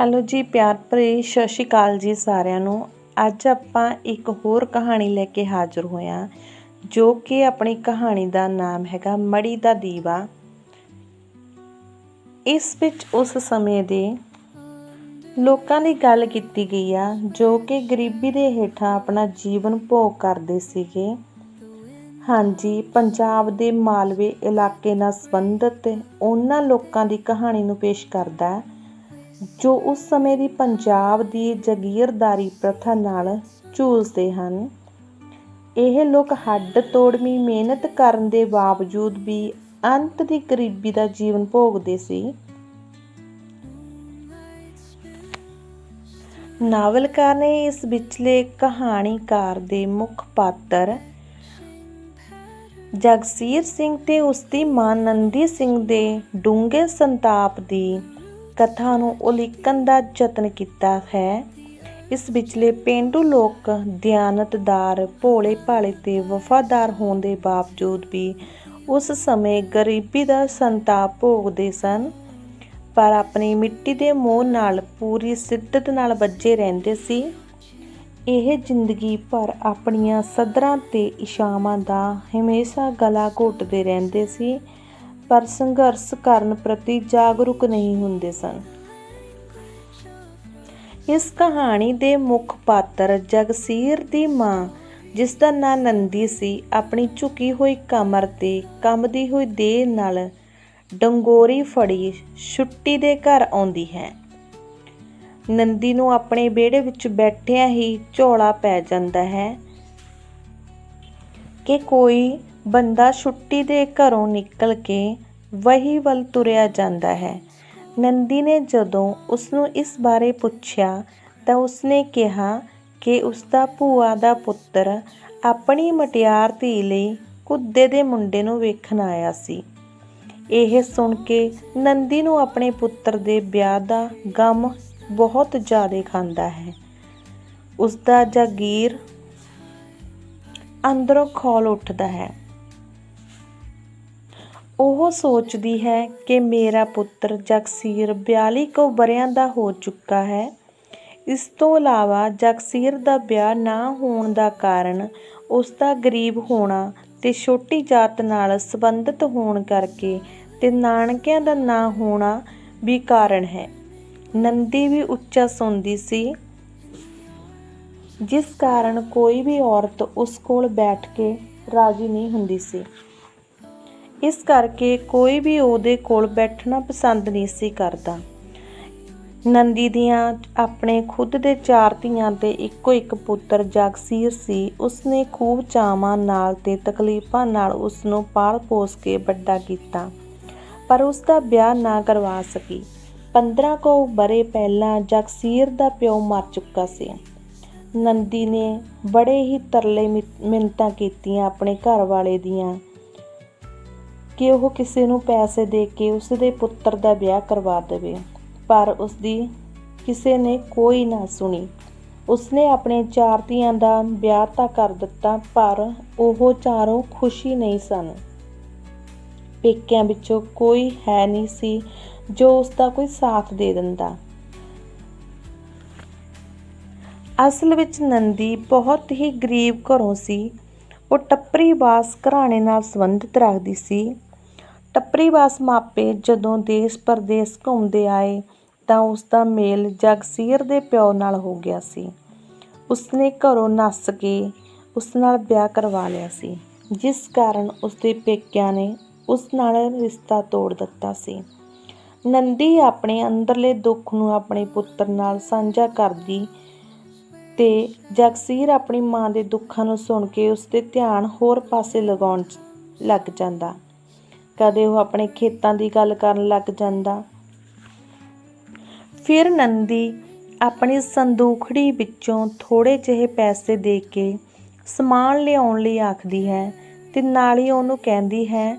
Hello ਜੀ, ਪਿਆਰ ਭਰੀ ਸਤਿ ਸ਼੍ਰੀ ਅਕਾਲ ਜੀ ਸਾਰਿਆਂ ਨੂੰ। ਅੱਜ ਆਪਾਂ ਇੱਕ ਹੋਰ ਕਹਾਣੀ ਲੈ ਕੇ ਹਾਜ਼ਰ ਹੋਏ ਹਾਂ ਜੋ ਕਿ ਆਪਣੀ ਕਹਾਣੀ ਦਾ ਨਾਮ ਹੈਗਾ ਮੜੀ ਦਾ ਦੀਵਾ। ਇਸ ਵਿੱਚ ਉਸ ਸਮੇਂ ਦੇ ਲੋਕਾਂ ਦੀ ਗੱਲ ਕੀਤੀ ਗਈ ਆ, ਜੋ ਕਿ ਗਰੀਬੀ ਦੇ ਹੇਠਾਂ ਆਪਣਾ ਜੀਵਨ ਭੋਗ ਕਰਦੇ ਸੀਗੇ। ਹਾਂਜੀ, ਪੰਜਾਬ ਦੇ ਮਾਲਵੇ ਇਲਾਕੇ ਨਾਲ ਸੰਬੰਧਿਤ ਉਹਨਾਂ ਲੋਕਾਂ ਦੀ ਕਹਾਣੀ ਨੂੰ ਪੇਸ਼ ਕਰਦਾ ਹੈ। ਜੋ ਉਸ ਸਮੇਂ ਦੀ ਪੰਜਾਬ ਦੀ ਜਾਗੀਰਦਾਰੀ ਪ੍ਰਥਾ ਨਾਲ ਝੂਲਦੇ ਹਨ। ਇਹ ਲੋਕ ਹੱਡ ਤੋੜਵੀਂ ਮਿਹਨਤ ਕਰਨ ਦੇ ਬਾਵਜੂਦ ਵੀ ਅੰਤ ਦੀ ਗਰੀਬੀ ਦਾ ਜੀਵਨ ਭੋਗਦੇ ਸੀ। ਨਾਵਲਕਾਰ ਨੇ ਇਸ ਵਿਚਲੇ ਕਹਾਣੀਕਾਰ ਦੇ ਮੁੱਖ ਪਾਤਰ ਜਗਸੀਰ ਸਿੰਘ ਤੇ ਉਸ ਦੀ ਮਾਂ ਨੰਦੀ ਸਿੰਘ ਦੇ ਡੂੰਘੇ ਸੰਤਾਪ ਦੀ ਕਥਾ ਨੂੰ ਉਲੀਕਣ ਦਾ ਯਤਨ ਕੀਤਾ ਹੈ। ਇਸ ਵਿਚਲੇ ਪੇਂਡੂ ਲੋਕ ਦਿਆਨਤਦਾਰ ਭੋਲੇ ਭਾਲੇ ਤੇ ਵਫਾਦਾਰ ਹੋਣ ਦੇ ਬਾਵਜੂਦ ਵੀ ਉਸ ਸਮੇਂ ਗਰੀਬੀ ਦਾ ਸੰਤਾਪ ਭੋਗਦੇ ਸਨ। ਪਰ ਆਪਣੀ ਮਿੱਟੀ ਦੇ ਮੋਹ ਨਾਲ ਪੂਰੀ ਸਿੱਧਤ ਨਾਲ ਵੱਜੇ ਰਹਿੰਦੇ ਸੀ। ਇਹ ਜ਼ਿੰਦਗੀ ਭਰ ਆਪਣੀਆਂ ਸਦਰਾਂ ਤੇ ਇਸ਼ਾਵਾਂ ਦਾ ਹਮੇਸ਼ਾ ਗਲਾ ਘੁੱਟਦੇ ਰਹਿੰਦੇ ਸੀ। ਪਰ ਸੰਘਰਸ਼ ਕਰਨ ਪ੍ਰਤੀ ਜਾਗਰੂਕ ਨਹੀਂ ਹੁੰਦੇ ਸਨ। ਇਸ ਕਹਾਣੀ ਦੇ ਮੁੱਖ ਪਾਤਰ ਜਗਸੀਰ ਦੀ ਮਾਂ, ਜਿਸ ਦਾ ਨਾਂ ਨੰਦੀ ਸੀ, ਆਪਣੀ ਝੁਕੀ ਹੋਈ ਕਮਰ ਤੇ ਕੰਬਦੀ ਹੋਈ ਦੇਹ ਨਾਲ ਡੰਗੋਰੀ ਫੜੀ ਛੁੱਟੀ ਦੇ ਘਰ ਆਉਂਦੀ ਹੈ। ਨੰਦੀ ਨੂੰ ਆਪਣੇ ਵਿਹੜੇ ਵਿੱਚ ਬੈਠਿਆਂ ਹੀ ਝੋਲਾ ਪੈ ਜਾਂਦਾ ਹੈ ਕਿ ਕੋਈ ਬੰਦਾ ਛੁੱਟੀ ਦੇ ਘਰੋਂ ਨਿਕਲ ਕੇ ਵਹੀ ਵੱਲ ਤੁਰਿਆ ਜਾਂਦਾ ਹੈ। ਨੰਦੀ ਨੇ ਜਦੋਂ ਉਸ ਨੂੰ ਇਸ ਬਾਰੇ ਪੁੱਛਿਆ ਤਾਂ ਉਸਨੇ ਕਿਹਾ ਕਿ ਉਸ ਦਾ ਭੂਆ ਦਾ ਪੁੱਤਰ ਆਪਣੀ ਮਟਿਆਰ ਧੀ ਲਈ ਕੁੱਦੇ ਦੇ ਮੁੰਡੇ ਨੂੰ ਵੇਖਣ ਆਇਆ ਸੀ। ਇਹ ਸੁਣ ਕੇ ਨੰਦੀ ਨੂੰ ਆਪਣੇ ਪੁੱਤਰ ਦੇ ਵਿਆਹ ਦਾ ਗਮ ਬਹੁਤ ਜ਼ਿਆਦਾ ਖਾਂਦਾ ਹੈ। ਉਸ ਦਾ ਜਾਗੀਰ ਅੰਦਰੋਂ ਖੋਲ ਉੱਠਦਾ ਹੈ। ਉਹ ਸੋਚਦੀ ਹੈ ਕਿ ਮੇਰਾ ਪੁੱਤਰ ਜਗਸੀਰ 42 ਕੁ ਵਰਿਆਂ ਦਾ ਹੋ ਚੁੱਕਾ ਹੈ। ਇਸ ਤੋਂ ਇਲਾਵਾ ਜਗਸੀਰ ਦਾ ਵਿਆਹ ਨਾ ਹੋਣ ਦਾ ਕਾਰਨ ਉਸ ਦਾ ਗਰੀਬ ਹੋਣਾ ਤੇ ਛੋਟੀ ਜਾਤ ਨਾਲ ਸੰਬੰਧਿਤ ਹੋਣ ਕਰਕੇ ਤੇ ਨਾਨਕਿਆਂ ਦਾ ਨਾ ਹੋਣਾ ਵੀ ਕਾਰਨ ਹੈ। ਨੰਦੀ ਵੀ ਉੱਚਾ ਸੁਣਦੀ ਸੀ। ਜਿਸ ਕਾਰਨ ਕੋਈ ਵੀ ਔਰਤ ਉਸ ਕੋਲ ਬੈਠ ਕੇ ਰਾਜੀ ਨਹੀਂ ਹੁੰਦੀ ਸੀ। ਇਸ ਕਰਕੇ ਕੋਈ ਵੀ ਉਹਦੇ ਕੋਲ ਬੈਠਣਾ ਪਸੰਦ ਨਹੀਂ ਸੀ ਕਰਦਾ। ਨੰਦੀ ਦੀਆਂ ਆਪਣੇ ਖੁਦ ਦੇ ਚਾਰ ਧੀਆਂ ਤੇ ਇੱਕੋ ਇੱਕ ਪੁੱਤਰ ਜਗਸੀਰ ਸੀ। ਉਸਨੇ ਖੂਬ ਚਾਵਾਂ ਨਾਲ ਤੇ ਤਕਲੀਫਾਂ ਨਾਲ ਉਸ ਨੂੰ ਪਾਲ ਪੋਸ ਕੇ ਵੱਡਾ ਕੀਤਾ, ਪਰ ਉਸ ਦਾ ਵਿਆਹ ਨਾ ਕਰਵਾ ਸਕੀ। 15 ਕੋ ਬਰੇ ਪਹਿਲਾਂ ਜਗਸੀਰ ਦਾ ਪਿਓ ਮਰ ਚੁੱਕਾ ਸੀ। ਨੰਦੀ ਨੇ ਬੜੇ ਹੀ ਤਰਲੇ ਮਿੰਤਾਂ ਕੀਤੀਆਂ ਆਪਣੇ ਘਰ ਵਾਲੇ ਦੀਆਂ। ਕਿ ਉਹ ਕਿਸੇ ਨੂੰ ਪੈਸੇ ਦੇ ਕੇ ਉਸ ਦੇ ਪੁੱਤਰ ਦਾ ਵਿਆਹ ਕਰਵਾ ਦੇਵੇ। ਪਰ ਉਸ ਦੀ ਕਿਸੇ ਨੇ ਕੋਈ ਨਾ ਸੁਣੀ। ਉਸਨੇ ਆਪਣੇ ਚਾਰ ਧੀਆਂ ਦਾ ਵਿਆਹ ਤਾਂ ਕਰ ਦਿੱਤਾ, ਪਰ ਉਹ ਚਾਰੋਂ ਖੁਸ਼ੀ ਨਹੀਂ ਸਨ। ਪੇਕਿਆਂ ਵਿੱਚੋਂ ਕੋਈ ਹੈ ਨਹੀਂ ਸੀ ਜੋ ਉਸ ਦਾ ਕੋਈ ਸਾਥ ਦੇ ਦਿੰਦਾ। ਅਸਲ ਵਿੱਚ ਨੰਦੀ ਬਹੁਤ ਹੀ ਗਰੀਬ ਘਰੋਂ ਸੀ। ਉਹ ਟੱਪਰੀ ਬਾਸ ਘਰਾਣੇ ਨਾਲ ਸੰਬੰਧਿਤ ਰੱਖਦੀ ਸੀ। ਟੱਪਰੀ ਬਾਸ ਮਾਪੇ ਜਦੋਂ ਦੇਸ਼ ਪਰਦੇਸ ਘੁੰਮਦੇ ਆਏ ਤਾਂ ਉਸ ਦਾ ਮੇਲ ਜਗਸੀਰ ਦੇ ਪਿਓ ਨਾਲ ਹੋ ਗਿਆ ਸੀ। ਉਸਨੇ ਘਰੋਂ ਨੱਸ ਕੇ ਉਸ ਨਾਲ ਵਿਆਹ ਕਰਵਾ ਲਿਆ ਸੀ। ਜਿਸ ਕਾਰਨ ਉਸਦੇ ਪੇਕਿਆਂ ਨੇ ਉਸ ਨਾਲ ਰਿਸ਼ਤਾ ਤੋੜ ਦਿੱਤਾ ਸੀ। ਨੰਦੀ ਆਪਣੇ ਅੰਦਰਲੇ ਦੁੱਖ ਨੂੰ ਆਪਣੇ ਪੁੱਤਰ ਨਾਲ ਸਾਂਝਾ ਕਰਦੀ ਤੇ ਜਗਸੀਰ ਆਪਣੀ ਮਾਂ ਦੇ ਦੁੱਖਾਂ ਨੂੰ ਸੁਣ ਕੇ ਉਸ ਦੇ ਧਿਆਨ ਹੋਰ ਪਾਸੇ ਲਗਾਉਣ ਲੱਗ ਜਾਂਦਾ। ਕਦੇ ਉਹ ਆਪਣੇ ਖੇਤਾਂ ਦੀ ਗੱਲ ਕਰਨ ਲੱਗ ਜਾਂਦਾ। ਫਿਰ ਨੰਦੀ ਆਪਣੀ ਸੰਦੂਖੜੀ ਵਿੱਚੋਂ ਥੋੜੇ ਜਿਹੇ ਪੈਸੇ ਦੇ ਕੇ ਸਮਾਨ ਲਿਆਉਣ ਲਈ ਆਖਦੀ ਹੈ ਤੇ ਨਾਲ ਹੀ ਉਹਨੂੰ ਕਹਿੰਦੀ ਹੈ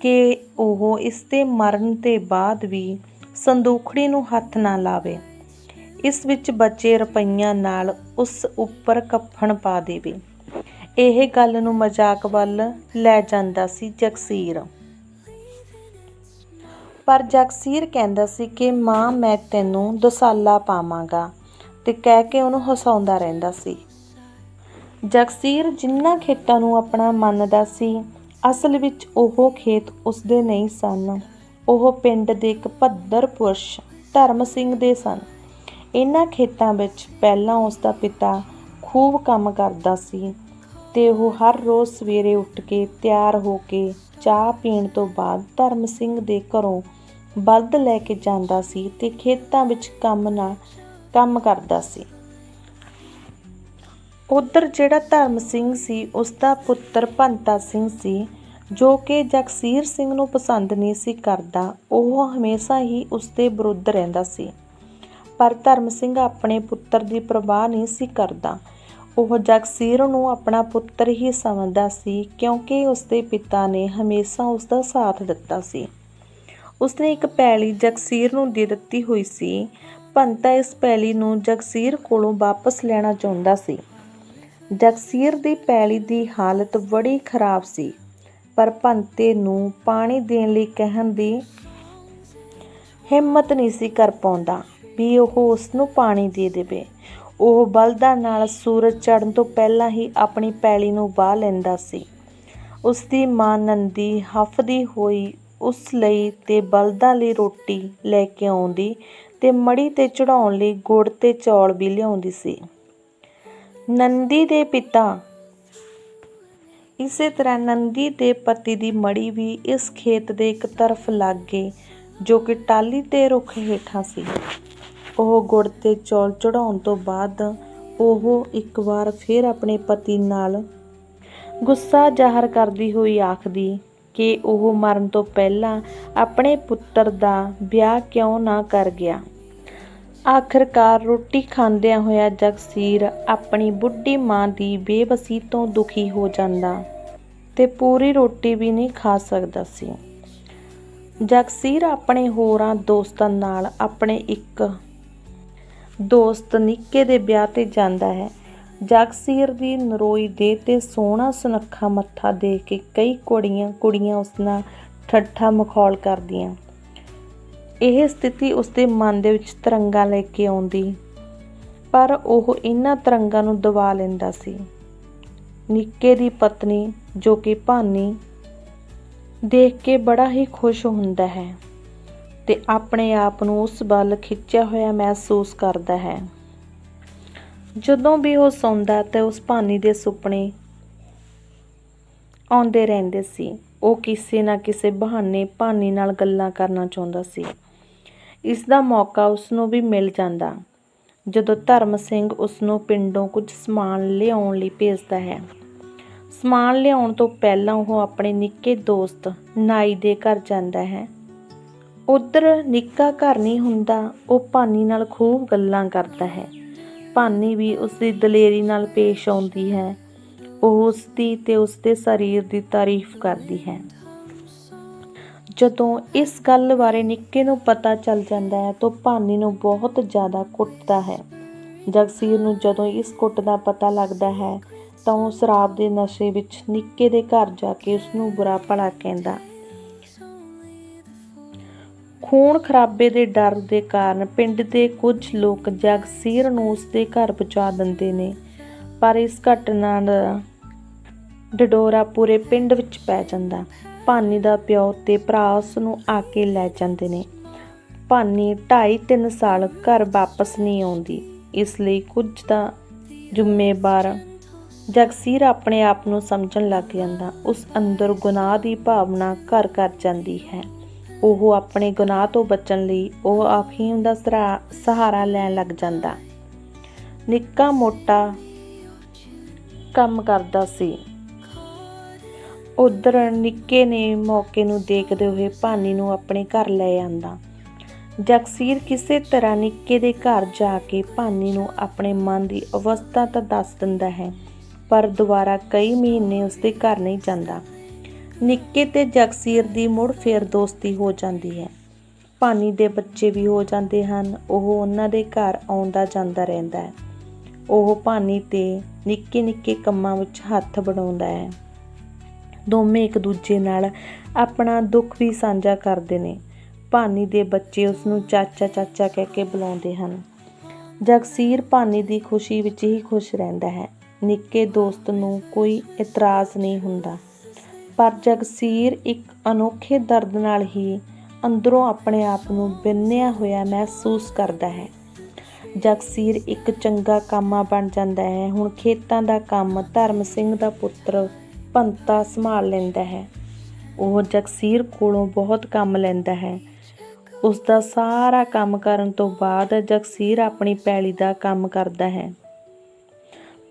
ਕਿ ਉਹ ਇਸ ਦੇ ਮਰਨ ਤੇ ਬਾਅਦ ਵੀ ਸੰਦੂਖੜੀ ਨੂੰ ਹੱਥ ਨਾ ਲਾਵੇ। ਇਸ ਵਿੱਚ ਬਚੇ ਰੁਪਈਆਂ ਨਾਲ ਉਸ ਉੱਪਰ ਕਫਨ ਪਾ ਦੇਵੇ। ਇਹ ਗੱਲ ਨੂੰ ਮਜ਼ਾਕ ਵੱਲ ਲੈ ਜਾਂਦਾ ਸੀ ਜਗਸੀਰ। ਪਰ ਜਗਸੀਰ ਕਹਿੰਦਾ ਸੀ ਕਿ ਮਾਂ, ਮੈਂ ਤੈਨੂੰ ਦਸਾਲਾ ਪਾਵਾਂਗਾ ਤੇ ਕਹਿ ਕੇ ਉਹਨੂੰ ਹਸਾਉਂਦਾ ਰਹਿੰਦਾ ਸੀ। ਜਗਸੀਰ ਜਿੰਨਾ ਖੇਤਾਂ ਨੂੰ ਆਪਣਾ ਮੰਨਦਾ ਸੀ, ਅਸਲ ਵਿੱਚ ਉਹ ਖੇਤ ਉਸਦੇ ਨਹੀਂ ਸਨ। ਉਹ ਪਿੰਡ ਦੇ ਇੱਕ ਭੱਦਰ ਪੁਰਸ਼ ਧਰਮ ਸਿੰਘ ਦੇ ਸਨ। ਇਹਨਾਂ ਖੇਤਾਂ ਵਿੱਚ ਪਹਿਲਾਂ ਉਸ ਦਾ ਪਿਤਾ ਖੂਬ ਕੰਮ ਕਰਦਾ ਸੀ ਤੇ ਉਹ ਹਰ ਰੋਜ਼ ਸਵੇਰੇ ਉੱਠ ਕੇ ਤਿਆਰ ਹੋ ਕੇ ਚਾਹ ਪੀਣ ਤੋਂ ਬਾਅਦ ਧਰਮ ਸਿੰਘ ਦੇ ਘਰੋਂ ਬਲਦ ਲੈ ਕੇ ਜਾਂਦਾ ਸੀ ਤੇ ਖੇਤਾਂ ਵਿੱਚ ਕੰਮ ਨਾਲ ਕੰਮ ਕਰਦਾ ਸੀ। ਉਧਰ ਜਿਹੜਾ ਧਰਮ ਸਿੰਘ ਸੀ ਉਸ ਦਾ ਪੁੱਤਰ ਭੰਤਾ ਸਿੰਘ ਸੀ, ਜੋ ਕਿ ਜਗਸੀਰ ਸਿੰਘ ਨੂੰ ਪਸੰਦ ਨਹੀਂ ਸੀ ਕਰਦਾ, ਉਹ ਹਮੇਸ਼ਾ ਹੀ ਉਸ ਦੇ ਵਿਰੁੱਧ ਰਹਿੰਦਾ ਸੀ। ਪਰ ਧਰਮ ਸਿੰਘ ਆਪਣੇ ਪੁੱਤਰ ਦੀ ਪਰਵਾਹ ਨਹੀਂ ਸੀ ਕਰਦਾ। ਉਹ ਜਗਸੀਰ ਨੂੰ ਆਪਣਾ ਪੁੱਤਰ ਹੀ ਸਮਝਦਾ ਸੀ, ਕਿਉਂਕਿ ਉਸ ਦੇ ਪਿਤਾ ਨੇ ਹਮੇਸ਼ਾ ਉਸ ਦਾ ਸਾਥ ਦਿੱਤਾ ਸੀ। ਉਸਨੇ ਇੱਕ ਪੈਲੀ ਜਗਸੀਰ ਨੂੰ ਦੇ ਦਿੱਤੀ ਹੋਈ ਸੀ ਭੰਤਾ ਇਸ ਪੈਲੀ ਨੂੰ ਜਗਸੀਰ ਕੋਲੋਂ ਵਾਪਸ ਲੈਣਾ ਚਾਹੁੰਦਾ ਸੀ। ਜਗਸੀਰ ਦੀ ਪੈਲੀ ਦੀ ਹਾਲਤ ਬੜੀ ਖਰਾਬ ਸੀ, ਪਰ ਭੰਤੇ ਨੂੰ ਪਾਣੀ ਦੇਣ ਲਈ ਕਹਿਣ ਦੀ ਹਿੰਮਤ ਨਹੀਂ ਸੀ ਕਰ ਪਾਉਂਦਾ ਵੀ ਉਹ ਉਸ ਨੂੰ ਪਾਣੀ ਦੇ ਦੇਵੇ। ਉਹ ਬਲਦਾਂ ਨਾਲ ਸੂਰਜ ਚੜ੍ਹਨ ਤੋਂ ਪਹਿਲਾਂ ਹੀ ਆਪਣੀ ਪੈਲੀ ਨੂੰ ਵਾਹ ਲੈਂਦਾ ਸੀ। ਉਸ ਦੀ ਮਾਂ ਨੰਦੀ ਹਫਦੀ ਹੋਈ ਉਸ ਲਈ ਤੇ ਬਲਦਾਂ ਲਈ ਰੋਟੀ ਲੈ ਕੇ ਆਉਂਦੀ ਤੇ ਮੜੀ ਤੇ ਚੜਾਉਣ ਲਈ ਗੁੜ ਤੇ ਚੌਲ ਵੀ ਲਿਆਉਂਦੀ ਸੀ। ਨੰਦੀ ਦੇ ਪਿਤਾ। ਇਸੇ ਤਰ੍ਹਾਂ ਨੰਦੀ ਦੇ ਪਤੀ ਦੀ ਮੜੀ ਵੀ ਇਸ ਖੇਤ ਦੇ ਇੱਕ ਤਰਫ ਲੱਗ ਗਈ ਜੋ ਕਿ ਟਾਲੀ ਤੇ ਰੁੱਖ ਹੇਠਾਂ ਸੀ। ਉਹ ਗੁੜ ਤੇ ਚੌਲ ਚੜਾਉਣ ਤੋਂ ਬਾਅਦ ਉਹ ਇੱਕ ਵਾਰ ਫਿਰ ਆਪਣੇ ਪਤੀ ਨਾਲ ਗੁੱਸਾ ਜ਼ਾਹਰ ਕਰਦੀ ਹੋਈ ਆਖਦੀ ਕਿ ਉਹ ਮਰਨ ਤੋਂ ਪਹਿਲਾਂ ਆਪਣੇ ਪੁੱਤਰ ਦਾ ਵਿਆਹ ਕਿਉਂ ਨਾ ਕਰ ਗਿਆ। ਆਖਰਕਾਰ ਰੋਟੀ ਖਾਂਦਿਆਂ ਹੋਇਆ ਜਗਸੀਰ ਆਪਣੀ ਬੁੱਢੀ ਮਾਂ ਦੀ ਬੇਬਸੀ ਤੋਂ ਦੁਖੀ ਹੋ ਜਾਂਦਾ ਤੇ ਪੂਰੀ ਰੋਟੀ ਵੀ ਨਹੀਂ ਖਾ ਸਕਦਾ ਸੀ। ਜਗਸੀਰ ਆਪਣੇ ਹੋਰਾਂ ਦੋਸਤਾਂ ਨਾਲ ਆਪਣੇ ਇੱਕ ਦੋਸਤ ਨਿੱਕੇ ਦੇ ਵਿਆਹ ਤੇ ਜਾਂਦਾ ਹੈ। ਜਗਸੀਰ ਦੀ ਨਰੋਈ ਦੇ ਤੇ ਸੋਹਣਾ ਸੁਨੱਖਾ ਮੱਥਾ ਦੇਖ ਕੇ ਕਈ ਕੁੜੀਆਂ ਕੁੜੀਆਂ ਉਸ ਨਾਲ ਠੱਠਾ ਮਖੌਲ ਕਰਦੀਆਂ। ਇਹ ਸਥਿਤੀ ਉਸਦੇ ਮਨ ਦੇ ਵਿੱਚ ਤਰੰਗਾਂ ਲੈ ਕੇ ਆਉਂਦੀ, ਪਰ ਉਹ ਇਹਨਾਂ ਤਰੰਗਾਂ ਨੂੰ ਦਬਾ ਲੈਂਦਾ ਸੀ। ਨਿੱਕੇ ਦੀ ਪਤਨੀ, ਜੋ ਕਿ ਭਾਨੀ, ਦੇਖ ਕੇ ਬੜਾ ਹੀ ਖੁਸ਼ ਹੁੰਦਾ ਹੈ ਤੇ ਆਪਣੇ ਆਪ ਨੂੰ ਉਸ ਵੱਲ ਖਿੱਚਿਆ ਹੋਇਆ ਮਹਿਸੂਸ ਕਰਦਾ ਹੈ। ਜਦੋਂ ਵੀ ਉਹ ਸੌਂਦਾ ਤੇ ਉਸ ਭਾਨੀ ਦੇ ਸੁਪਨੇ ਆਉਂਦੇ ਰਹਿੰਦੇ ਸੀ, ਉਹ ਕਿਸੇ ਨਾ ਕਿਸੇ ਬਹਾਨੇ ਭਾਨੀ ਨਾਲ ਗੱਲਾਂ ਕਰਨਾ ਚਾਹੁੰਦਾ ਸੀ। ਇਸ ਦਾ ਮੌਕਾ ਉਸ ਨੂੰ ਵੀ ਮਿਲ ਜਾਂਦਾ, ਜਦੋਂ ਧਰਮ ਸਿੰਘ ਉਸ ਨੂੰ ਪਿੰਡੋਂ ਕੁਝ ਸਮਾਨ ਲਿਆਉਣ ਲਈ ਭੇਜਦਾ ਹੈ। ਸਮਾਨ ਲਿਆਉਣ ਤੋਂ ਪਹਿਲਾਂ ਉਹ ਆਪਣੇ ਨਿੱਕੇ ਦੋਸਤ ਨਾਈ ਦੇ ਘਰ ਜਾਂਦਾ ਹੈ। ਉਧਰ ਨਿੱਕਾ ਘਰ ਨਹੀਂ ਹੁੰਦਾ, ਉਹ ਭਾਨੀ ਨਾਲ ਖੂਬ ਗੱਲਾਂ ਕਰਦਾ ਹੈ। ਭਾਨੀ ਵੀ ਉਸ ਦੀ ਦਲੇਰੀ ਨਾਲ ਪੇਸ਼ ਆਉਂਦੀ ਹੈ। ਉਹ ਉਸ ਦੀ ਤੇ ਉਸ ਦੇ ਸਰੀਰ ਦੀ ਤਾਰੀਫ ਕਰਦੀ ਹੈ। ਜਦੋਂ ਇਸ ਗੱਲ ਬਾਰੇ ਨਿੱਕੇ ਨੂੰ ਪਤਾ ਚੱਲ ਜਾਂਦਾ ਹੈ ਤਾਂ ਭਾਨੀ ਨੂੰ ਬਹੁਤ ਜ਼ਿਆਦਾ ਕੁੱਟਦਾ ਹੈ। ਜਗਸੀਰ ਨੂੰ ਜਦੋਂ ਇਸ ਕੁੱਟ ਦਾ ਪਤਾ ਲੱਗਦਾ ਹੈ ਤਾਂ ਉਹ ਸ਼ਰਾਬ ਦੇ ਨਸ਼ੇ ਵਿੱਚ ਨਿੱਕੇ ਦੇ ਘਰ ਜਾ ਕੇ ਉਸ ਨੂੰ ਬੁਰਾ ਭਲਾ ਕਹਿੰਦਾ। ਖੂਨ ਖਰਾਬੇ ਦੇ ਡਰ ਦੇ ਕਾਰਨ ਪਿੰਡ ਦੇ ਕੁਝ ਲੋਕ ਜਗਸੀਰ ਨੂੰ ਉਸ ਦੇ ਘਰ ਪਹੁੰਚਾ ਦਿੰਦੇ ਨੇ। ਪਰ ਇਸ ਘਟਨਾ ਦਾ ਡਡੋਰਾ ਪੂਰੇ ਪਿੰਡ ਵਿੱਚ ਪੈ ਜਾਂਦਾ। ਭਾਨੀ ਦਾ ਪਿਓ ਤੇ ਭਰਾ ਉਸ ਨੂੰ ਆ ਕੇ ਲੈ ਜਾਂਦੇ ਨੇ। ਭਾਨੀ 2.5-3 ਸਾਲ ਘਰ ਵਾਪਸ ਨਹੀਂ ਆਉਂਦੀ। ਇਸ ਲਈ ਕੁਝ ਦਾ ਜ਼ਿੰਮੇਵਾਰ ਜਗਸੀਰ ਆਪਣੇ ਆਪ ਨੂੰ ਸਮਝਣ ਲੱਗ ਜਾਂਦਾ। ਉਸ ਅੰਦਰ ਗੁਨਾਹ ਦੀ ਭਾਵਨਾ ਘਰ ਕਰ ਜਾਂਦੀ ਹੈ। ਉਹ ਆਪਣੇ ਗੁਨਾਹ ਤੋਂ ਬਚਣ ਲਈ ਉਹ ਅਫੀਮ ਦਾ ਸਰਾ- ਸਹਾਰਾ ਲੈਣ ਲੱਗ ਜਾਂਦਾ। ਨਿੱਕਾ ਮੋਟਾ ਕੰਮ ਕਰਦਾ ਸੀ। ਉਧਰ ਨਿੱਕੇ ਨੇ ਮੌਕੇ ਨੂੰ ਦੇਖਦੇ ਹੋਏ ਭਾਨੀ ਨੂੰ ਆਪਣੇ ਘਰ ਲੈ ਆਂਦਾ। ਜਗਸੀਰ ਕਿਸੇ ਤਰ੍ਹਾਂ ਨਿੱਕੇ ਦੇ ਘਰ ਜਾ ਕੇ ਭਾਨੀ ਨੂੰ ਆਪਣੇ ਮਨ ਦੀ ਅਵਸਥਾ ਤਾਂ ਦੱਸ ਦਿੰਦਾ ਹੈ, ਪਰ ਦੁਬਾਰਾ ਕਈ ਮਹੀਨੇ ਉਸਦੇ ਘਰ ਨਹੀਂ ਜਾਂਦਾ। ਨਿੱਕੇ ਤੇ ਜਗਸੀਰ ਦੀ ਮੁੜ ਫੇਰ ਦੋਸਤੀ ਹੋ ਜਾਂਦੀ ਹੈ। ਭਾਨੀ ਦੇ ਬੱਚੇ ਵੀ ਹੋ ਜਾਂਦੇ ਹਨ। ਉਹ ਉਹਨਾਂ ਦੇ ਘਰ ਆਉਂਦਾ ਜਾਂਦਾ ਰਹਿੰਦਾ ਹੈ। ਉਹ ਭਾਨੀ ਤੇ ਨਿੱਕੇ ਨਿੱਕੇ ਕੰਮਾਂ ਵਿੱਚ ਹੱਥ ਬਣਾਉਂਦਾ ਹੈ। ਦੋਵੇਂ ਇੱਕ ਦੂਜੇ ਨਾਲ ਆਪਣਾ ਦੁੱਖ ਵੀ ਸਾਂਝਾ ਕਰਦੇ ਨੇ। ਭਾਨੀ ਦੇ ਬੱਚੇ ਉਸ ਨੂੰ ਚਾਚਾ ਚਾਚਾ ਕਹਿ ਕੇ ਬੁਲਾਉਂਦੇ ਹਨ। ਜਗਸੀਰ ਭਾਨੀ ਦੀ ਖੁਸ਼ੀ ਵਿੱਚ ਹੀ ਖੁਸ਼ ਰਹਿੰਦਾ ਹੈ। ਨਿੱਕੇ ਦੋਸਤ ਨੂੰ ਕੋਈ ਇਤਰਾਜ਼ ਨਹੀਂ ਹੁੰਦਾ। ਪਰ ਜਗਸੀਰ ਇੱਕ ਅਨੋਖੇ ਦਰਦ ਨਾਲ ਹੀ ਅੰਦਰੋਂ ਆਪਣੇ ਆਪ ਨੂੰ ਬਿੰਨਿਆ ਹੋਇਆ ਮਹਿਸੂਸ ਕਰਦਾ ਹੈ। ਜਗਸੀਰ ਇੱਕ ਚੰਗਾ ਕਾਮਾ ਬਣ ਜਾਂਦਾ ਹੈ। ਹੁਣ ਖੇਤਾਂ ਦਾ ਕੰਮ ਧਰਮ ਸਿੰਘ ਦਾ ਪੁੱਤਰ ਭੰਤਾ ਸੰਭਾਲ ਲੈਂਦਾ ਹੈ। ਉਹ ਜਗਸੀਰ ਕੋਲੋਂ ਬਹੁਤ ਕੰਮ ਲੈਂਦਾ ਹੈ। ਉਸ ਦਾ ਸਾਰਾ ਕੰਮ ਕਰਨ ਤੋਂ ਬਾਅਦ ਜਗਸੀਰ ਆਪਣੀ ਪੈਲੀ ਦਾ ਕੰਮ ਕਰਦਾ ਹੈ।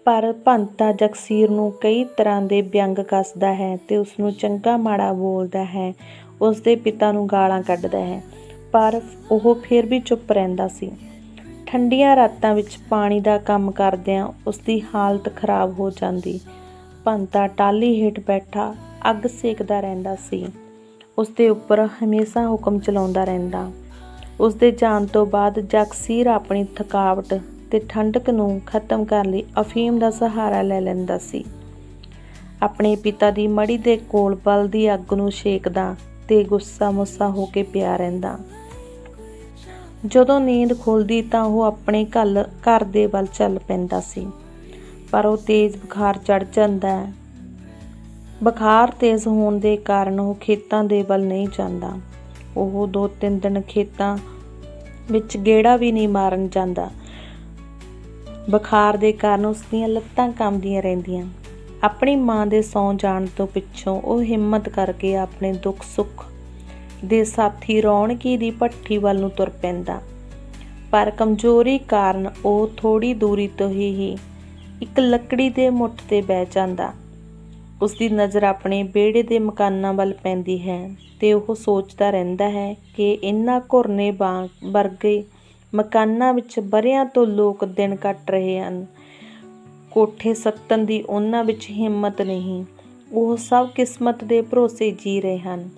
ਪਰ ਭੰਤਾ ਜਗਸੀਰ ਨੂੰ ਕਈ ਤਰ੍ਹਾਂ ਦੇ ਵਿਅੰਗ ਕੱਸਦਾ ਹੈ ਤੇ ਉਸ ਨੂੰ ਚੰਗਾ ਮਾੜਾ ਬੋਲਦਾ ਹੈ। ਉਸ ਦੇ ਪਿਤਾ ਨੂੰ ਗਾਲਾਂ ਕੱਢਦਾ ਹੈ, ਪਰ ਉਹ ਫਿਰ ਵੀ ਚੁੱਪ ਰਹਿੰਦਾ ਸੀ। ਠੰਡੀਆਂ ਰਾਤਾਂ ਵਿੱਚ ਪਾਣੀ ਦਾ ਕੰਮ ਕਰਦਿਆਂ ਉਸ ਦੀ ਹਾਲਤ ਖਰਾਬ ਹੋ ਜਾਂਦੀ। ਭੰਤਾ ਟਾਲੀ ਹੇਠ ਬੈਠਾ ਅੱਗ ਸੇਕਦਾ ਰਹਿੰਦਾ ਸੀ। ਉਸ ਦੇ ਉੱਪਰ ਹਮੇਸ਼ਾ ਹੁਕਮ ਚਲਾਉਂਦਾ ਰਹਿੰਦਾ। ਉਸ ਦੇ ਜਾਣ ਤੋਂ ਬਾਅਦ ਜਗਸੀਰ ਆਪਣੀ ਥਕਾਵਟ ਤੇ ਠੰਡਕ ਨੂੰ ਖਤਮ ਕਰਨ ਲਈ, ਅਫੀਮ ਦਾ ਸਹਾਰਾ ਲੈ ਲੈਂਦਾ ਸੀ। ਆਪਣੇ ਪਿਤਾ ਦੀ ਮੜੀ ਦੇ ਕੋਲ ਬਲ ਦੀ ਅੱਗ ਨੂੰ ਛੇਕਦਾ ਤੇ ਗੁੱਸਾ ਮੁੱਸਾ ਹੋ ਕੇ ਪਿਆ ਰਹਿੰਦਾ। ਜਦੋਂ ਨੀਂਦ ਖੁੱਲਦੀ ਤਾਂ ਉਹ ਆਪਣੇ ਘਲ, ਘਰ ਦੇ ਵੱਲ ਚੱਲ ਪੈਂਦਾ ਸੀ। ਪਰ ਉਹ ਤੇਜ਼ ਬੁਖਾਰ ਚੜ ਜਾਂਦਾ ਹੈ। ਬੁਖਾਰ ਤੇਜ਼ ਹੋਣ ਦੇ ਕਾਰਨ ਉਹ ਖੇਤਾਂ ਦੇ ਵੱਲ ਨਹੀਂ ਜਾਂਦਾ। ਉਹ ਦੋ ਤਿੰਨ ਦਿਨ ਖੇਤਾਂ ਵਿੱਚ ਗੇੜਾ ਵੀ ਨਹੀਂ ਮਾਰਨ ਜਾਂਦਾ। ਬੁਖਾਰ ਦੇ ਕਾਰਨ ਉਸ ਦੀਆਂ ਲੱਤਾਂ ਕੰਬਦੀਆਂ ਰਹਿੰਦੀਆਂ। ਆਪਣੀ ਮਾਂ ਦੇ ਸੌਂ ਜਾਣ ਤੋਂ ਪਿੱਛੋਂ ਉਹ ਹਿੰਮਤ ਕਰਕੇ ਆਪਣੇ ਦੁੱਖ ਸੁੱਖ ਦੇ ਸਾਥੀ ਰੌਣਕੀ ਦੀ ਭੱਠੀ ਵੱਲ ਨੂੰ ਤੁਰ ਪੈਂਦਾ। ਪਰ ਕਮਜ਼ੋਰੀ ਕਾਰਨ ਉਹ ਥੋੜੀ ਦੂਰੀ ਤੋਂ ਹੀ ਹੀ ਇੱਕ ਲੱਕੜੀ ਦੇ ਮੁੱਠ ਤੇ ਬਹਿ ਜਾਂਦਾ। ਉਸ ਦੀ ਨਜ਼ਰ ਆਪਣੇ ਵਿਹੜੇ ਦੇ ਮਕਾਨਾਂ ਵੱਲ ਪੈਂਦੀ ਹੈ ਤੇ ਉਹ ਸੋਚਦਾ ਰਹਿੰਦਾ ਹੈ ਕਿ ਇਨ੍ਹਾਂ ਘੁਰਨੇ ਬਾਗ ਵਰਗੇ ਮਕਾਨਾਂ ਵਿੱਚ ਬਰਿਆਂ ਤੋਂ ਲੋਕ ਦਿਨ ਕੱਟ ਰਹੇ ਹਨ। ਕੋਠੇ ਸੱਤਨ ਦੀ ਉਹਨਾਂ ਵਿੱਚ ਹਿੰਮਤ ਨਹੀਂ। ਉਹ ਸਭ ਕਿਸਮਤ ਦੇ ਭਰੋਸੇ ਜੀ ਰਹੇ ਹਨ।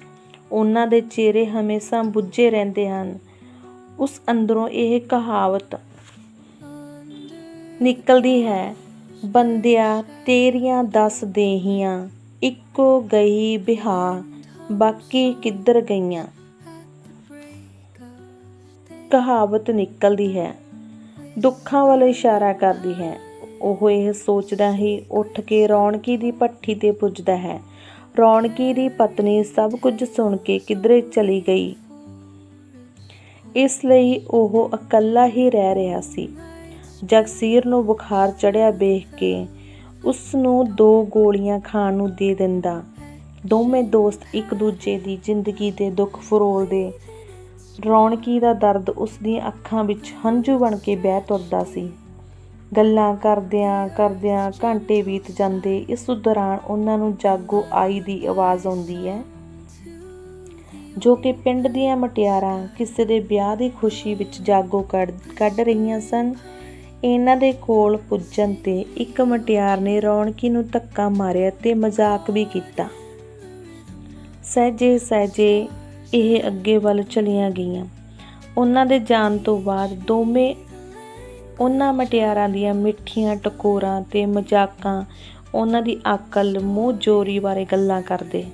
ਉਹਨਾਂ ਦੇ ਚਿਹਰੇ ਹਮੇਸ਼ਾ ਬੁੱਝੇ ਰਹਿੰਦੇ ਹਨ। ਉਸ ਅੰਦਰੋਂ ਇਹ ਕਹਾਵਤ ਨਿਕਲਦੀ ਹੈ, ਬੰਦਿਆ, ਤੇਰੀਆਂ ਦਸ ਦੇਹੀਆਂ, ਇੱਕੋ ਗਈ ਬਿਹਾ ਬਾਕੀ ਕਿੱਧਰ ਗਈਆਂ? ਕਹਾਵਤ ਨਿਕਲਦੀ ਹੈ, ਦੁੱਖਾਂ ਵੱਲ ਇਸ਼ਾਰਾ ਕਰਦੀ ਹੈ। ਉਹ ਇਹ ਸੋਚਦਾ ਹੀ ਉੱਠ ਕੇ ਰੌਣਕੀ ਦੀ ਭੱਠੀ ਤੇ ਪੁੱਜਦਾ ਹੈ। ਰੌਣਕੀ ਦੀ ਪਤਨੀ ਸਭ ਕੁਝ ਸੁਣ ਕੇ ਕਿਧਰੇ ਚਲੀ ਗਈ। ਇਸ ਲਈ ਉਹ ਇਕੱਲਾ ਹੀ ਰਹਿ ਰਿਹਾ ਸੀ। ਜਗਸੀਰ ਨੂੰ ਬੁਖਾਰ ਚੜਿਆ ਵੇਖ ਕੇ ਉਸ ਨੂੰ ਦੋ ਗੋਲੀਆਂ ਖਾਣ ਨੂੰ ਦੇ ਦਿੰਦਾ। ਦੋਵੇਂ ਦੋਸਤ ਇੱਕ ਦੂਜੇ ਦੀ ਜ਼ਿੰਦਗੀ ਦੇ ਦੁੱਖ ਫਰੋਲਦੇ ਰੌਣਕੀ ਦਾ ਦਰਦ ਉਸ ਦੀਆਂ ਅੱਖਾਂ ਵਿੱਚ ਹੰਝੂ ਬਣ ਕੇ ਬਹਿ ਤੁਰਦਾ ਸੀ। ਗੱਲਾਂ ਕਰਦਿਆਂ ਕਰਦਿਆਂ ਘੰਟੇ ਬੀਤ ਜਾਂਦੇ ਇਸ ਦੌਰਾਨ ਉਹਨਾਂ ਨੂੰ ਜਾਗੋ ਆਈ ਦੀ ਆਵਾਜ਼ ਆਉਂਦੀ ਹੈ। ਜੋ ਕਿ ਪਿੰਡ ਦੀਆਂ ਮਟਿਆਰਾਂ ਕਿਸੇ ਦੇ ਵਿਆਹ ਦੀ ਖੁਸ਼ੀ ਵਿੱਚ ਜਾਗੋ ਕੱਢ ਕੱਢ ਰਹੀਆਂ ਸਨ। ਇਹਨਾਂ ਦੇ ਕੋਲ ਪੁੱਜਣ ਤੇ ਇੱਕ ਮਟਿਆਰ ਨੇ ਰੌਣਕੀ ਨੂੰ ਧੱਕਾ ਮਾਰਿਆ ਤੇ ਮਜ਼ਾਕ ਵੀ ਕੀਤਾ। ਸਹਿਜੇ ਸਹਿਜੇ ਇਹ ਅੱਗੇ ਵੱਲ ਚਲੀਆਂ ਗਈਆਂ। ਉਹਨਾਂ ਦੇ ਜਾਣ ਤੋਂ ਬਾਅਦ ਦੋਵੇਂ ਉਹਨਾਂ ਮਟਿਆਰਾਂ ਦੀਆਂ ਮਿੱਠੀਆਂ ਟਕੋਰਾਂ ਤੇ ਮਜ਼ਾਕਾਂ, ਉਹਨਾਂ ਦੀ ਅਕਲ, ਮੂੰਹ ਜੋਰੀ ਬਾਰੇ ਗੱਲਾਂ ਕਰਦੇ।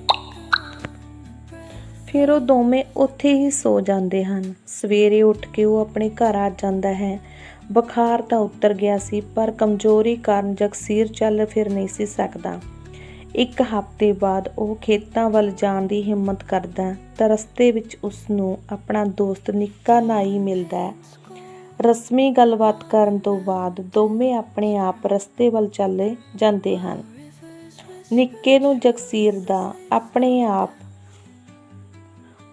ਫਿਰ ਉਹ ਦੋਵੇਂ ਉੱਥੇ ਹੀ ਸੋ ਜਾਂਦੇ ਹਨ। ਸਵੇਰੇ ਉੱਠ ਕੇ ਉਹ ਆਪਣੇ ਘਰ ਆ ਜਾਂਦਾ ਹੈ। ਬੁਖਾਰ ਤਾਂ ਉਤਰ ਗਿਆ ਸੀ, ਪਰ ਕਮਜ਼ੋਰੀ ਕਾਰਨ ਜਗਸੀਰ ਚੱਲ ਫਿਰ ਨਹੀਂ ਸੀ ਸਕਦਾ। ਇੱਕ ਹਫ਼ਤੇ ਬਾਅਦ ਉਹ ਖੇਤਾਂ ਵੱਲ ਜਾਣ ਦੀ ਹਿੰਮਤ ਕਰਦਾ ਤਾਂ ਰਸਤੇ ਵਿੱਚ ਉਸ ਨੂੰ ਆਪਣਾ ਦੋਸਤ ਨਿੱਕਾ ਨਾਈ ਮਿਲਦਾ ਹੈ। ਰਸਮੀ ਗੱਲਬਾਤ ਕਰਨ ਤੋਂ ਬਾਅਦ ਦੋਵੇਂ ਆਪਣੇ ਆਪ ਰਸਤੇ ਵੱਲ ਚੱਲੇ ਜਾਂਦੇ ਹਨ। ਨਿੱਕੇ ਨੂੰ ਜਗਸੀਰ ਦਾ ਆਪਣੇ ਆਪ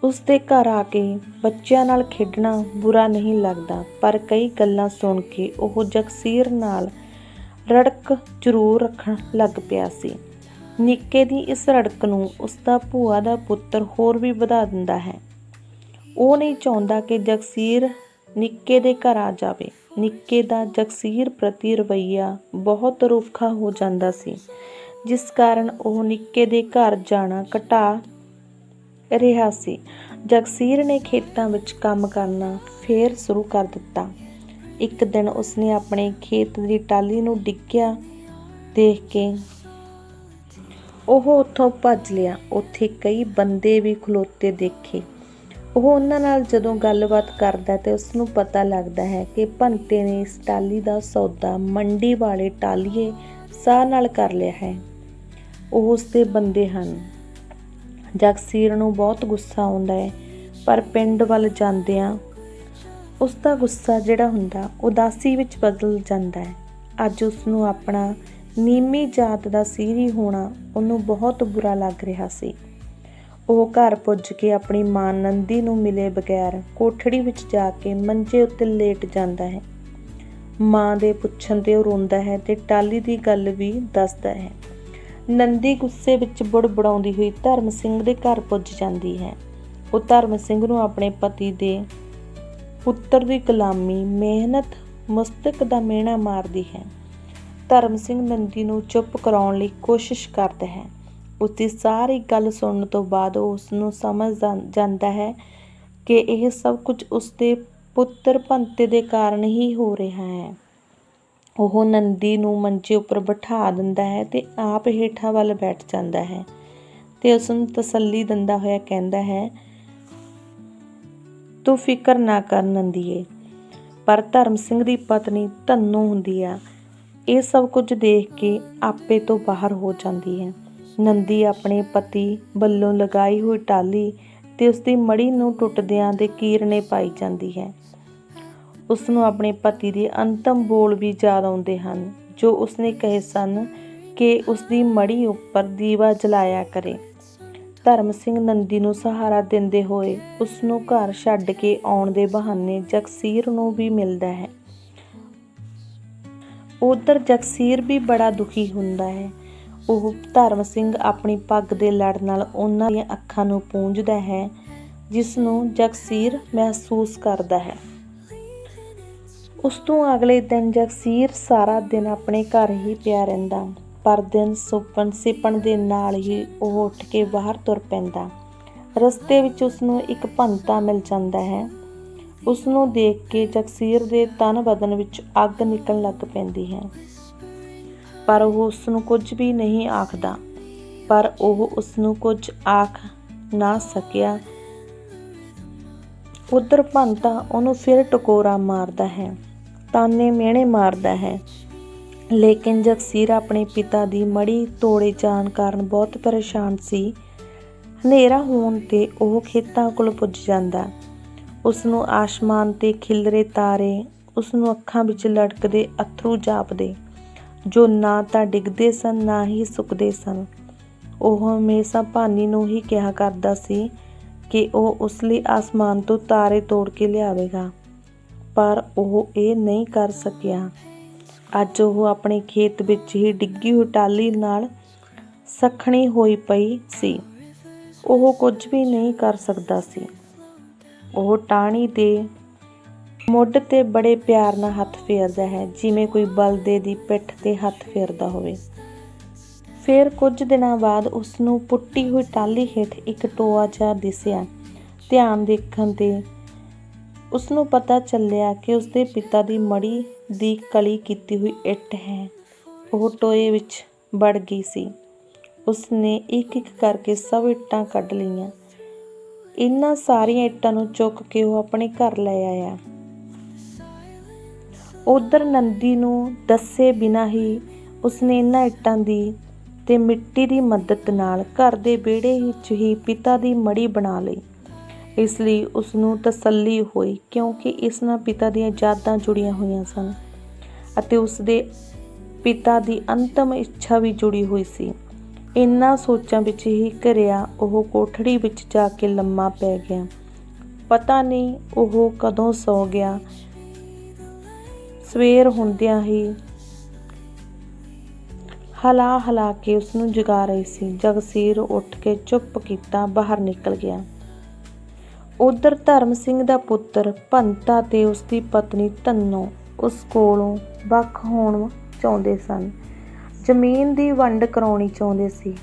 ਉਸ ਦੇ ਘਰ ਆ ਕੇ ਬੱਚਿਆਂ ਨਾਲ ਖੇਡਣਾ ਬੁਰਾ ਨਹੀਂ ਲੱਗਦਾ, ਪਰ ਕਈ ਗੱਲਾਂ ਸੁਣ ਕੇ ਉਹ ਜਗਸੀਰ ਨਾਲ ਰੜਕ ਜ਼ਰੂਰ ਰੱਖਣ ਲੱਗ ਪਿਆ ਸੀ। ਨਿੱਕੇ ਦੀ ਇਸ ਰੜਕ ਨੂੰ ਉਸ ਦਾ ਭੂਆ ਦਾ ਪੁੱਤਰ ਹੋਰ ਵੀ ਵਧਾ ਦਿੰਦਾ ਹੈ। ਉਹ ਨਹੀਂ ਚਾਹੁੰਦਾ ਕਿ ਜਗਸੀਰ ਨਿੱਕੇ ਦੇ ਘਰ ਆ ਜਾਵੇ। ਨਿੱਕੇ ਦਾ ਜਗਸੀਰ ਪ੍ਰਤੀ ਰਵਈਆ ਬਹੁਤ ਰੁੱਖਾ ਹੋ ਜਾਂਦਾ ਸੀ, ਜਿਸ ਕਾਰਨ ਉਹ ਨਿੱਕੇ ਦੇ ਘਰ ਜਾਣਾ ਘਟਾ ਰਿਹਾ ਸੀ। ਜਗਸੀਰ ਨੇ ਖੇਤਾਂ ਵਿੱਚ ਕੰਮ ਕਰਨਾ ਫੇਰ ਸ਼ੁਰੂ ਕਰ ਦਿੱਤਾ। ਇੱਕ ਦਿਨ ਉਸਨੇ ਆਪਣੇ ਖੇਤ ਦੀ ਟਾਲੀ ਨੂੰ ਡਿੱਗਿਆ ਦੇਖ ਕੇ ਉਹ ਉੱਥੋਂ ਭੱਜ ਲਿਆ। ਉੱਥੇ ਕਈ ਬੰਦੇ ਵੀ ਖਲੋਤੇ ਦੇਖੇ। ਉਹ ਉਹਨਾਂ ਨਾਲ ਜਦੋਂ ਗੱਲਬਾਤ ਕਰਦਾ ਤੇ ਉਸ ਨੂੰ ਪਤਾ ਲੱਗਦਾ ਹੈ ਕਿ ਭੰਤੇ ਨੇ ਇਸ ਟਾਲੀ ਦਾ ਸੌਦਾ ਮੰਡੀ ਵਾਲੇ ਟਾਲੀਏ ਸਾਹ ਨਾਲ ਕਰ ਲਿਆ ਹੈ। ਉਹ ਉਸ ਦੇ ਬੰਦੇ ਹਨ। ਜਗਸੀਰ ਨੂੰ ਬਹੁਤ ਗੁੱਸਾ ਆਉਂਦਾ ਹੈ, ਪਰ ਪਿੰਡ ਵੱਲ ਜਾਂਦਿਆਂ ਉਸ ਦਾ ਗੁੱਸਾ ਜਿਹੜਾ ਹੁੰਦਾ, ਉਦਾਸੀ ਵਿੱਚ ਬਦਲ ਜਾਂਦਾ ਹੈ। ਅੱਜ ਉਸ ਨੂੰ ਆਪਣਾ ਨੀਮੀ ਜਾਤ ਦਾ ਸੀਰੀ ਹੋਣਾ ਉਹਨੂੰ ਬਹੁਤ ਬੁਰਾ ਲੱਗ ਰਿਹਾ ਸੀ। ਉਹ ਘਰ ਪੁੱਜ ਕੇ ਆਪਣੀ ਮਾਂ ਨੰਦੀ ਨੂੰ ਮਿਲੇ ਬਗੈਰ ਕੋਠੜੀ ਵਿੱਚ ਜਾ ਕੇ ਮੰਜੇ ਉੱਤੇ ਲੇਟ ਜਾਂਦਾ ਹੈ। ਮਾਂ ਦੇ ਪੁੱਛਣ ਤੇ ਉਹ ਰੋਂਦਾ ਹੈ ਤੇ ਟਾਲੀ ਦੀ ਗੱਲ ਵੀ ਦੱਸਦਾ ਹੈ। ਨੰਦੀ ਗੁੱਸੇ ਵਿੱਚ ਬੁੜਬੜਾਉਂਦੀ ਹੋਈ ਧਰਮ ਸਿੰਘ ਦੇ ਘਰ ਪੁੱਜ ਜਾਂਦੀ ਹੈ। ਉਹ ਧਰਮ ਸਿੰਘ ਨੂੰ ਆਪਣੇ ਪਤੀ ਦੇ ਪੁੱਤਰ ਦੀ ਗੁਲਾਮੀ, ਮਿਹਨਤ, ਮੁਸਤਕ ਦਾ ਮਿਹਣਾ ਮਾਰਦੀ ਹੈ। ਧਰਮ ਸਿੰਘ ਨੰਦੀ ਨੂੰ ਚੁੱਪ ਕਰਾਉਣ ਲਈ ਕੋਸ਼ਿਸ਼ ਕਰਦਾ ਹੈ। ਉਸ ਦੀ ਸਾਰੀ ਗੱਲ ਸੁਣਨ ਤੋਂ ਬਾਅਦ ਉਹ ਉਸ ਨੂੰ ਸਮਝ ਜਾਂਦਾ ਹੈ ਕਿ ਇਹ ਸਭ ਕੁਝ ਉਸ ਦੇ ਪੁੱਤਰ ਭੰਤੇ ਦੇ ਕਾਰਨ ਹੀ ਹੋ ਰਿਹਾ ਹੈ। ਉਹ ਨੰਦੀ ਨੂੰ ਮੰਜੇ ਉੱਪਰ ਬਿਠਾ ਦਿੰਦਾ ਹੈ ਤੇ ਆਪ ਹੇਠਾਂ ਵੱਲ ਬੈਠ ਜਾਂਦਾ ਹੈ ਤੇ ਉਸ ਨੂੰ ਤਸੱਲੀ ਦਿੰਦਾ ਹੋਇਆ ਕਹਿੰਦਾ ਹੈ, ਤੂੰ ਫਿਕਰ ਨਾ ਕਰ ਨੰਦੀਏ, ਪਰ ਧਰਮ ਸਿੰਘ ਦੀ ਪਤਨੀ ਧੰਨੂ ਹੁੰਦੀ ਆ। ਇਹ ਸਭ ਕੁਝ ਦੇਖ ਕੇ ਆਪੇ ਤੋਂ ਬਾਹਰ ਹੋ ਜਾਂਦੀ ਹੈ। ਨੰਦੀ ਆਪਣੇ ਪਤੀ ਵੱਲੋਂ ਲਗਾਈ ਹੋਈ ਟਾਲੀ ਤੇ ਉਸ ਦੀ ਮੜੀ ਨੂੰ ਟੁੱਟਦਿਆਂ ਦੇ ਕੀਰਨੇ ਪਾਈ ਜਾਂਦੀ ਹੈ। ਉਸ ਨੂੰ ਆਪਣੇ ਪਤੀ ਦੇ ਅੰਤਮ ਬੋਲ ਵੀ ਯਾਦ ਆਉਂਦੇ ਹਨ, ਜੋ ਉਸਨੇ ਕਹੇ ਸਨ ਕਿ ਉਸ ਦੀ ਮੜੀ ਉੱਪਰ ਦੀਵਾ ਜਲਾਇਆ ਕਰੇ। ਧਰਮ ਸਿੰਘ ਨੰਦੀ ਨੂੰ ਸਹਾਰਾ ਦਿੰਦੇ ਹੋਏ ਉਸ ਨੂੰ ਘਰ ਛੱਡ ਕੇ ਆਉਣ ਦੇ ਬਹਾਨੇ ਜਗਸੀਰ ਨੂੰ ਵੀ ਮਿਲਦਾ ਹੈ। ਉਧਰ ਜਗਸੀਰ ਵੀ ਬੜਾ ਦੁਖੀ ਹੁੰਦਾ ਹੈ। ਉਹ ਧਰਮ ਸਿੰਘ ਆਪਣੀ ਪੱਗ ਦੇ ਲੜ ਨਾਲ ਉਹਨਾਂ ਦੀਆਂ ਅੱਖਾਂ ਨੂੰ ਪੂੰਝਦਾ ਹੈ ਜਿਸ ਨੂੰ ਜਗਸੀਰ ਮਹਿਸੂਸ ਕਰਦਾ ਹੈ। ਉਸ ਤੋਂ ਅਗਲੇ ਦਿਨ ਜਗਸੀਰ ਸਾਰਾ ਦਿਨ ਆਪਣੇ ਘਰ ਹੀ ਪਿਆ ਰਹਿੰਦਾ, ਪਰ ਦਿਨ ਸੁਪਨ ਸਿਪਣ ਦੇ ਨਾਲ ਹੀ ਉਹ ਉੱਠ ਕੇ ਬਾਹਰ ਤੁਰ ਪੈਂਦਾ। ਰਸਤੇ ਵਿੱਚ ਉਸ ਨੂੰ ਇੱਕ ਭੰਤਾ ਮਿਲ ਜਾਂਦਾ ਹੈ। ਉਸ ਨੂੰ ਦੇਖ ਕੇ ਜਗਸੀਰ ਦੇ ਤਨ ਬਦਨ ਵਿੱਚ ਅੱਗ ਨਿਕਲਣ ਲੱਗ ਪੈਂਦੀ ਹੈ। ਪਰ ਉਹ ਉਸ ਨੂੰ ਕੁਝ ਵੀ ਨਹੀਂ ਆਖਦਾ। ਪਰ ਉਹ ਉਸ ਨੂੰ ਕੁਝ ਆਖ ਨਾ ਸਕਿਆ। ਉਧਰ ਭੰਤਾ ਉਹਨੂੰ ਫਿਰ ਟਕੋਰਾ ਮਾਰਦਾ ਹੈ। ਤਾਨੇ ਮਿਹਣੇ ਮਾਰਦਾ ਹੈ। ਲੇਕਿਨ ਜਗਸੀਰ ਆਪਣੇ ਪਿਤਾ ਦੀ ਮੜੀ ਤੋੜੇ ਜਾਣ ਕਾਰਨ ਬਹੁਤ ਪਰੇਸ਼ਾਨ ਸੀ। ਹਨੇਰਾ ਹੋਣ ਤੇ ਉਹ ਖੇਤਾਂ ਕੋਲ ਪੁੱਜ ਜਾਂਦਾ। ਉਸ ਨੂੰ ਆਸਮਾਨ ਤੇ ਖਿਲਰੇ ਤਾਰੇ ਉਸ ਨੂੰ ਅੱਖਾਂ ਵਿੱਚ ਲੜਕਦੇ ਅਥਰੂ ਜਾਪਦੇ। ਜੋ ਨਾ ਤਾਂ ਡਿੱਗਦੇ ਸਨ, ਨਾ ਹੀ ਸੁੱਕਦੇ ਸਨ। ਉਹ ਹਮੇਸ਼ਾ ਭਾਨੀ ਨੂੰ ਹੀ ਕਿਹਾ ਕਰਦਾ ਸੀ ਕਿ ਉਹ ਉਸ ਲਈ ਆਸਮਾਨ ਤੋਂ ਤਾਰੇ ਤੋੜ ਕੇ ਲਿਆਵੇਗਾ। ਪਰ ਉਹ ਇਹ ਨਹੀਂ ਕਰ ਸਕਿਆ। ਅੱਜ ਉਹ ਆਪਣੇ ਖੇਤ ਵਿੱਚ ਹੀ ਡਿੱਗੀ ਹੋਈ ਟਾਲੀ ਨਾਲ ਸਖਣੀ ਹੋਈ ਪਈ ਸੀ। ਉਹ ਕੁਝ ਵੀ ਨਹੀਂ ਕਰ ਸਕਦਾ ਸੀ। ਉਹ ਟਾਹਣੀ ਦੇ ਮੁੱਢ ਤੇ ਬੜੇ ਪਿਆਰ ਨਾਲ ਹੱਥ ਫੇਰਦਾ ਹੈ, ਜਿਵੇਂ ਕੋਈ ਬਲਦੇ ਦੀ ਪਿੱਠ ਤੇ ਹੱਥ ਫੇਰਦਾ ਹੋਵੇ। ਫਿਰ ਕੁਝ ਦਿਨਾਂ ਬਾਅਦ ਉਸ ਨੂੰ ਪੁੱਟੀ ਹੋਈ ਟਾਲੀ ਹੇਠ ਇੱਕ ਟੋਆ ਜਿਹਾ ਦਿਸਿਆ। ਧਿਆਨ ਦੇਖਣ ਤੇ ਉਸ ਨੂੰ ਪਤਾ ਚੱਲਿਆ ਕਿ ਉਸ ਦੇ ਪਿਤਾ ਦੀ ਮੜੀ ਦੀ ਕਲੀ ਕੀਤੀ ਹੋਈ ਇੱਟ ਹੈ। ਉਹ ਟੋਏ ਵਿੱਚ ਵੜ ਗਈ ਸੀ। ਉਸ ਨੇ ਇੱਕ ਇੱਕ ਕਰਕੇ ਸਭ ਇੱਟਾਂ ਕੱਢ ਲਈਆਂ। ਇਹਨਾਂ ਸਾਰੀਆਂ ਇੱਟਾਂ ਨੂੰ ਚੁੱਕ ਕੇ ਉਹ ਆਪਣੇ ਘਰ ਲੈ ਆਇਆ। ਉਧਰ ਨੰਦੀ ਨੂੰ ਦੱਸੇ ਬਿਨਾਂ ਹੀ ਉਸਨੇ ਇਹਨਾਂ ਇੱਟਾਂ ਦੀ ਤੇ ਮਿੱਟੀ ਦੀ ਮਦਦ ਨਾਲ ਘਰ ਦੇ ਵਿਹੜੇ ਵਿੱਚ ਹੀ ਪਿਤਾ ਦੀ ਮੜੀ ਬਣਾ ਲਈ। ਇਸ ਲਈ ਉਸ ਨੂੰ ਤਸੱਲੀ ਹੋਈ ਕਿਉਂਕਿ ਇਸ ਨਾਲ ਪਿਤਾ ਦੀਆਂ ਯਾਦਾਂ ਜੁੜੀਆਂ ਹੋਈਆਂ ਸਨ ਅਤੇ ਉਸ ਦੇ ਪਿਤਾ ਦੀ ਅੰਤਮ ਇੱਛਾ ਵੀ ਜੁੜੀ ਹੋਈ ਸੀ। ਇਨ੍ਹਾਂ ਸੋਚਾਂ ਵਿੱਚ ਹੀ ਘਰਿਆ ਉਹ ਕੋਠੜੀ ਵਿੱਚ ਜਾ ਕੇ ਲੰਮਾ ਪੈ ਗਿਆ। ਪਤਾ ਨਹੀਂ ਉਹ ਕਦੋਂ ਸੌ ਗਿਆ। ਸਵੇਰ ਹੁੰਦਿਆਂ ਹੀ ਹਲਾ ਹਲਾ ਕੇ ਉਸ ਨੂੰ ਜਗਾ ਰਹੀ ਸੀ। ਜਗਸੀਰ ਉੱਠ ਕੇ ਚੁੱਪ ਕੀਤਾ ਬਾਹਰ ਨਿਕਲ ਗਿਆ। ਉਧਰ ਧਰਮ ਸਿੰਘ ਦਾ ਪੁੱਤਰ ਭੰਤਾ ਤੇ ਉਸ ਦੀ ਪਤਨੀ ਧੰਨੋ ਉਸ ਕੋਲੋਂ ਵੱਖ ਹੋਣ ਚਾਹੁੰਦੇ ਸਨ। ਜ਼ਮੀਨ ਦੀ ਵੰਡ ਕਰਾਉਣੀ ਚਾਹੁੰਦੇ ਸੀ।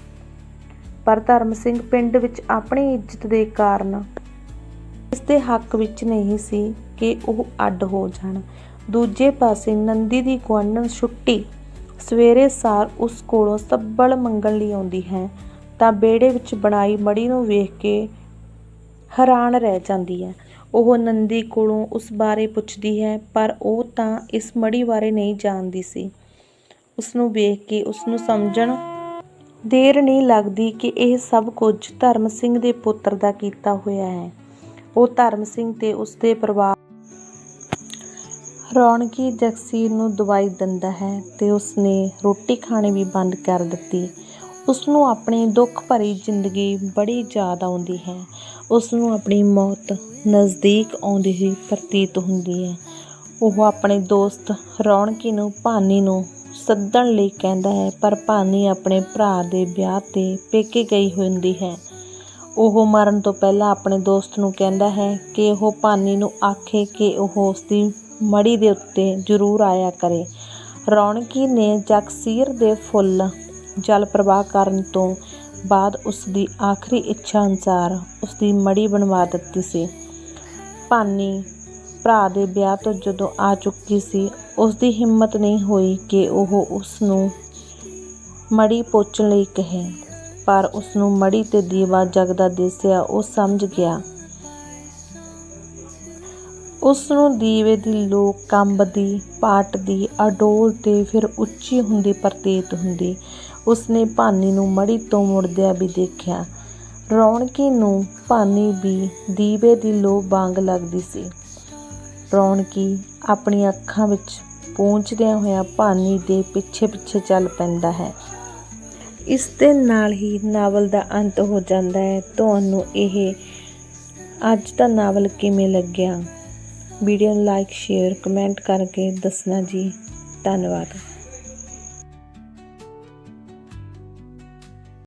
ਪਰ ਧਰਮ ਸਿੰਘ ਪਿੰਡ ਵਿੱਚ ਆਪਣੀ ਇੱਜ਼ਤ ਦੇ ਕਾਰਨ ਇਸ ਦੇ ਹੱਕ ਵਿੱਚ ਨਹੀਂ ਸੀ ਕਿ ਉਹ ਅੱਡ ਹੋ ਜਾਣ। ਦੂਜੇ ਪਾਸੇ ਨੰਦੀ ਦੀ ਗੁਆਂਢਣ ਛੁੱਟੀ ਸਵੇਰੇ ਸਾਰ ਉਸ ਕੋਲੋਂ ਸੱਬਲ ਮੰਗਣ ਲਈ ਆਉਂਦੀ ਹੈ, ਤਾਂ ਬੇੜੇ ਵਿੱਚ ਬਣਾਈ ਮੜੀ ਨੂੰ ਵੇਖ ਕੇ ਹੈਰਾਨ ਰਹਿ ਜਾਂਦੀ ਹੈ। ਉਹ ਨੰਦੀ ਕੋਲੋਂ ਉਸ ਬਾਰੇ ਪੁੱਛਦੀ ਹੈ, ਪਰ ਉਹ ਤਾਂ ਇਸ ਮੜੀ ਬਾਰੇ ਨਹੀਂ ਜਾਣਦੀ ਸੀ। ਉਸ ਨੂੰ ਵੇਖ ਕੇ ਉਸ ਨੂੰ ਸਮਝਣ ਦੇਰ ਨਹੀਂ ਲੱਗਦੀ ਕਿ ਇਹ ਸਭ ਕੁਝ ਧਰਮ ਸਿੰਘ ਦੇ ਪੁੱਤਰ ਦਾ ਕੀਤਾ ਹੋਇਆ ਹੈ। ਉਹ ਧਰਮ ਸਿੰਘ ਤੇ ਉਸ ਦੇ ਪਰਿਵਾਰ ਰੌਣਕੀ ਜਗਸੀਰ ਨੂੰ ਦਵਾਈ ਦਿੰਦਾ ਹੈ ਤੇ ਉਸਨੇ ਰੋਟੀ ਖਾਣੀ ਵੀ ਬੰਦ ਕਰ ਦਿੱਤੀ। ਉਸ ਨੂੰ ਆਪਣੀ ਦੁੱਖ ਭਰੀ ਜ਼ਿੰਦਗੀ ਬੜੀ ਯਾਦ ਆਉਂਦੀ ਹੈ। ਉਸ ਨੂੰ ਆਪਣੀ ਮੌਤ ਨਜ਼ਦੀਕ ਆਉਂਦੀ ਹੀ ਪ੍ਰਤੀਤ ਹੁੰਦੀ ਹੈ। ਉਹ ਆਪਣੇ ਦੋਸਤ ਰੌਣਕੀ ਨੂੰ, ਭਾਨੀ ਨੂੰ ਸੱਦਣ ਲਈ ਕਹਿੰਦਾ ਹੈ, ਪਰ ਭਾਨੀ ਆਪਣੇ ਭਰਾ ਦੇ ਵਿਆਹ ਤੇ ਪੇਕੇ ਗਈ ਹੁੰਦੀ ਹੈ। ਉਹ ਮਰਨ ਤੋਂ ਪਹਿਲਾਂ ਆਪਣੇ ਦੋਸਤ ਨੂੰ ਕਹਿੰਦਾ ਹੈ ਕਿ ਉਹ ਭਾਨੀ ਨੂੰ ਆਖੇ ਕਿ ਉਹ ਉਸ ਦੀ ਮੜੀ ਦੇ ਉੱਤੇ ਜ਼ਰੂਰ ਆਇਆ ਕਰੇ। ਰੌਣਕੀ ਨੇ ਜਗਸੀਰ ਦੇ ਫੁੱਲ ਜਲ ਪ੍ਰਵਾਹ ਕਰਨ ਤੋਂ ਬਾਅਦ ਉਸ ਦੀ ਆਖਰੀ ਇੱਛਾ ਅਨੁਸਾਰ ਉਸ ਦੀ ਮੜੀ ਬਣਵਾ ਦਿੱਤੀ ਸੀ। ਭਾਨੀ ਭਰਾ ਦੇ ਵਿਆਹ ਤੋਂ ਜਦੋਂ ਆ ਚੁੱਕੀ ਸੀ ਉਸ ਦੀ ਹਿੰਮਤ ਨਹੀਂ ਹੋਈ ਕਿ ਉਹ ਉਸ ਨੂੰ ਮੜੀ ਪੋਚਣ ਲਈ ਕਹੇ, ਪਰ ਉਸ ਨੂੰ ਮੜੀ ਤੇ ਦੀਵਾ ਜਗਦਾ ਦਿਸਿਆ, ਉਹ ਸਮਝ ਗਿਆ। ਉਸ ਨੂੰ ਦੀਵੇ ਦੀ ਲੋ ਕੰਬਦੀ, ਪਾਟਦੀ, ਅਡੋਲ ਤੇ ਫਿਰ ਉੱਚੀ ਹੁੰਦੀ ਪ੍ਰਤੀਤ ਹੁੰਦੀ। ਉਸਨੇ ਭਾਨੀ ਨੂੰ ਮੜੀ ਤੋਂ ਮੁੜਦਿਆਂ ਵੀ ਦੇਖਿਆ। ਰੌਣਕੀ ਨੂੰ ਭਾਨੀ ਵੀ ਦੀਵੇ ਦੀ ਲੋ ਵਾਂਗ ਲੱਗਦੀ ਸੀ। ਰੌਣਕੀ ਆਪਣੀਆਂ ਅੱਖਾਂ ਵਿੱਚ ਪੂੰਝਦਿਆਂ ਹੋਇਆ ਭਾਨੀ ਦੇ ਪਿੱਛੇ ਪਿੱਛੇ ਚੱਲ ਪੈਂਦਾ ਹੈ। ਇਸ ਦੇ ਨਾਲ ਹੀ ਨਾਵਲ ਦਾ ਅੰਤ ਹੋ ਜਾਂਦਾ ਹੈ। ਤੁਹਾਨੂੰ ਇਹ ਅੱਜ ਦਾ ਨਾਵਲ ਕਿਵੇਂ ਲੱਗਿਆ? ਵੀਡੀਓ ਨੂੰ ਲਾਈਕ, ਸ਼ੇਅਰ, ਕਮੈਂਟ ਕਰਕੇ ਦੱਸਣਾ ਜੀ। ਧੰਨਵਾਦ।